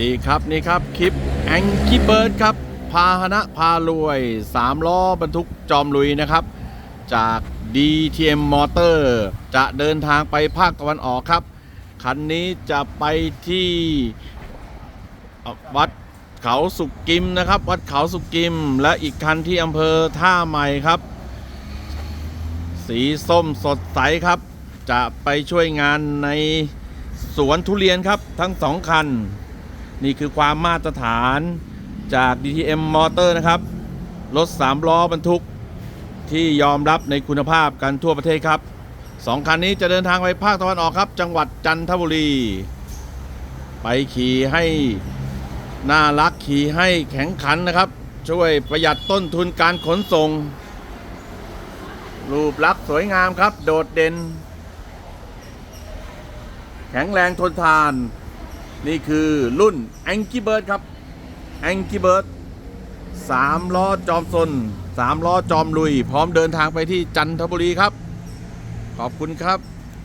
ดีครับนี่ครับคลิปแองกี้เบิร์ดครับ พาหนะพารวย 3 ล้อบรรทุกจอมลุยนะครับ จาก DTM Motor จะเดินทางไปภาคตะวันออกครับ คันนี้จะไปที่วัดเขาสุกกิมนะครับ วัดเขาสุกกิม และอีกคันที่อำเภอท่าใหม่ครับ สีส้มสดใสครับ จะไปช่วยงานในสวนทุเรียนครับทั้งสองคัน นี่คือความมาตรฐานจาก DTM Motor นะครับ รถ 3 ล้อบรรทุกที่ยอมรับในคุณภาพกันทั่วประเทศครับสองคันนี้จะเดินทางไปภาคตะวันออกครับ จังหวัดจันทบุรี ไปขี่ให้น่ารักขี่ให้แข็งขันนะครับ ช่วยประหยัดต้นทุนการขนส่ง รูปลักษณ์สวยงามครับ โดดเด่น แข็งแรงทนทาน นี่คือรุ่น Angry Bird ครับ Angry Bird สามล้อจอมซนสามล้อจอมลุย พร้อมเดินทางไปที่จันทบุรีครับ ขอบคุณครับ